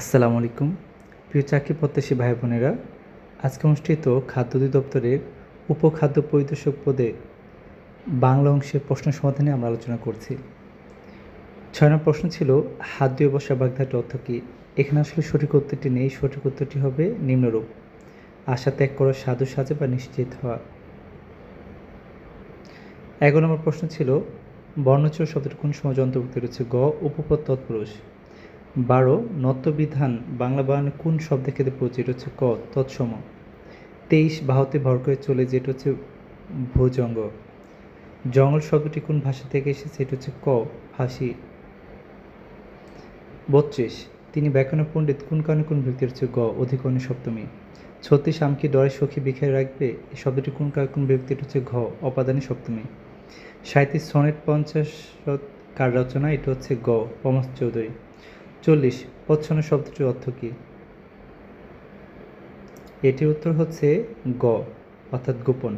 আসসালামু আলাইকুম। প্রিয় চাকরি প্রত্যাশী ভাই বোনেরা, আজকে অনুষ্ঠিত খাদ্য অধিদপ্তরের উপখাদ্য পরিদর্শক পদে বাংলা অংশের প্রশ্ন সমাধানে আমরা আলোচনা করছি। ছয় নম্বর প্রশ্ন ছিল, হাত দিয়ে বসা বাগধাটি অর্থ কী? এখানে আসলে সঠিক উত্তরটি নেই, সঠিক উত্তরটি হবে নিম্নরূপ। আশা ত্যাগ করা সাধু সাজে বা নিশ্চিত হওয়া। এগারো নম্বর প্রশ্ন ছিল, বর্ণচর শব্দটি কোন সমাজ অন্তর্ভুক্ত রয়েছে? গ উপপদ তৎপুরুষ। বারো নত্যবিধান বাংলা বানানে কোন শব্দের ক্ষেত্রে পড়ছে এটা হচ্ছে ক, তৎসম। তেইশ, বাহুতে ভর করে চলে যেটা হচ্ছে ভুজঙ্গ। জঙ্গল শব্দটি কোন ভাষা থেকে এসেছে? এটা হচ্ছে ক ফাঁসি বত্রিশ, তিনি ব্যাকরণ পণ্ডিত কোন কারণে কোন ব্যক্তির হচ্ছে গ অধিকরণে সপ্তমী ছত্রিশ আমকে ডরে সখী বিখায় রাখবে? এই শব্দটি কোন কারণে কোন ব্যক্তির হচ্ছে ঘ, অপাদানে সপ্তমী সাঁত্রিশ সনেট পঞ্চাশ কার রচনা? এটা হচ্ছে গ পমাস চৌধুরী। চল্লিশ, পচ্ছন্ন শব্দটির অর্থ কী? এটির উত্তর হচ্ছে গ, অর্থাৎ গোপন।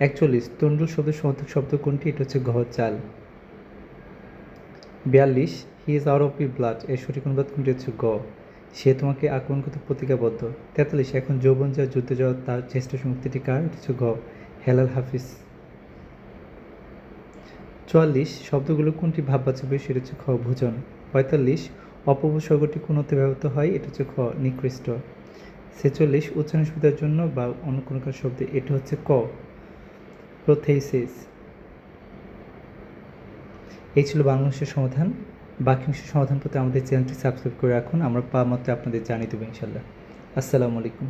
একচল্লিশ, তন্ডুল শব্দের সমর্থক শব্দ কোনটি? এটা হচ্ছে ঘ, চাল। বিয়াল্লিশ, he is out of E blood, এর সঠিক অনুবাদ কোনটি? হচ্ছে গ। সে তোমাকে আক্রমণ করতে প্রতিজ্ঞাবদ্ধ। তেতাল্লিশ, এখন যৌবন যা যুদ্ধে যাওয়া, তার চেষ্টা মুক্তিটি কার? এটা হচ্ছে গ, হেলাল হাফিজ। চুয়াল্লিশ, শব্দগুলো কোনটি ভাববাচক সেটা হচ্ছে খ, ভোজন। পঁয়তাল্লিশ অপভূষর্গটি কোন অর্থে ব্যবহৃত হয়? এটা হচ্ছে খ, নিকৃষ্ট। ছেচল্লিশ উচ্চারণ সুবিধার জন্য বা অন্য কোনো শব্দে। এটা হচ্ছে ক। প্রোথেসিস এই ছিল বাংলাদেশের সমাধান। বাকি অংশের সমাধান পেতে আমাদের চ্যানেলটি সাবস্ক্রাইব করে রাখুন। আমরা পা মাত্র আপনাদের জানিয়ে দেবো ইনশাল্লাহ আসসালামু আলাইকুম।